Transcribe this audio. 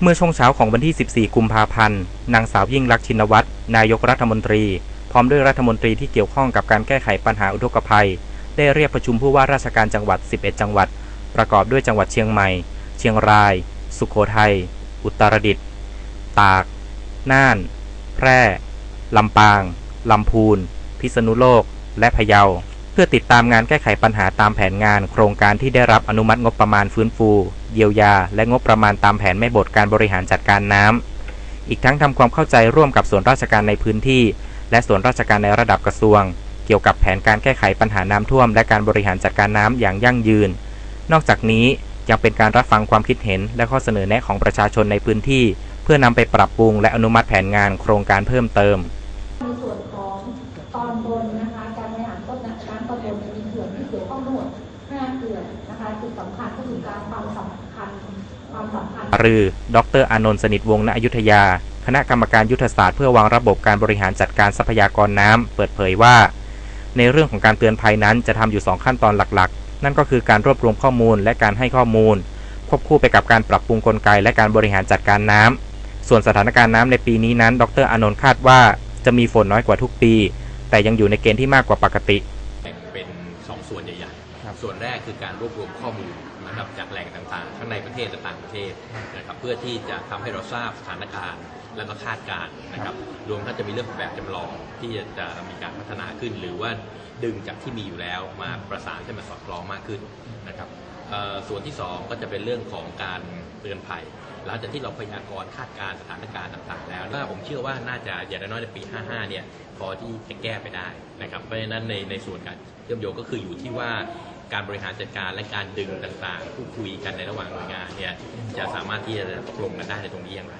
เมื่อช่วงเช้าของวันที่ 14 กุมภาพันธ์ นางสาวยิ่งลักษณ์ชินวัตร นายกรัฐมนตรี พร้อมด้วยรัฐมนตรีที่เกี่ยวข้องกับการแก้ไขปัญหาอุทกภัย ได้เรียกประชุมผู้ว่าราชการจังหวัด 11 จังหวัด ประกอบด้วยจังหวัดเชียงใหม่ เชียงราย สุโขทัย อุตรดิตถ์ ตาก น่าน แพร่ ลำปาง ลำพูน พิษณุโลก และพะเยา พื่อติดตามงานแก้ไขปัญหาตามแผนงาน โครงการที่ได้รับอนุมัติงบประมาณฟื้นฟู เยียวยา และงบประมาณตามแผนแม่บทการบริหารจัดการน้ำ อีกทั้งทำความเข้าใจร่วมกับส่วนราชการในพื้นที่ และส่วนราชการในระดับกระทรวง เกี่ยวกับแผนการแก้ไขปัญหาน้ำท่วม และการบริหารจัดการน้ำอย่างยั่งยืน นอกจากนี้ยังเป็นการรับฟังความคิดเห็น และข้อเสนอแนะของประชาชนในพื้นที่ เพื่อนำไปปรับปรุงและอนุมัติแผนงานโครงการเพิ่มเติม จะมีเขื่อนที่เกี่ยวข้องทั้งหมด5เขื่อนนะคะจุดสำคัญก็คือการความสำคัญความสัมพันธ์หรือดรอานนท์สนิทวงศ์ณอยุธยา คณะกรรมการยุทธศาสตร์เพื่อวางระบบการบริหารจัดการทรัพยากรน้ำเปิดเผยว่า ในเรื่องของการเตือนภัยนั้นจะทำอยู่ 2 ขั้นตอนหลักๆ นั่นก็คือการรวบรวมข้อมูลและการให้ข้อมูล ควบคู่ไปกับการปรับปรุงกลไกและการบริหารจัดการน้ำส่วนสถานการณ์น้ำในปีนี้นั้น ดรอานนท์คาดว่าจะมีฝนน้อยกว่าทุกปี แต่ยังอยู่ในเกณฑ์ที่มากกว่าปกติ แบ่งเป็นสองส่วนใหญ่ๆ ส่วนแรกคือการรวบรวมข้อมูลนะครับจากแหล่งต่างๆ ทั้งในประเทศและต่างประเทศนะครับเพื่อที่จะทำให้เราทราบสถานการณ์ แล้วก็คาดการณ์นะครับรวมทั้งจะมีเรื่องของแบบจำลองที่จะจะมีการพัฒนาขึ้น หรือว่าดึงจากที่มีอยู่แล้วมาประสานให้มันสอดคล้องมากขึ้นนะครับเอ่อส่วนที่สองก็จะเป็นเรื่องของการเตือนภัย หลังจากที่เราพยากรณ์คาดการณ์สถานการณ์ต่างๆ แล้วว่าผมเชื่อว่าน่าจะอย่างน้อยๆในปี 55 เนี่ยพอที่จะแก้ไปได้นะครับ เพราะฉะนั้นในในส่วนการเชื่อมโยงก็คืออยู่ที่ว่าการบริหารจัดการและการดึงต่างๆพูดคุยกันในระหว่างหน่วยงานเนี่ยจะสามารถที่จะตกลงกันได้ในตรงนี้อย่างไร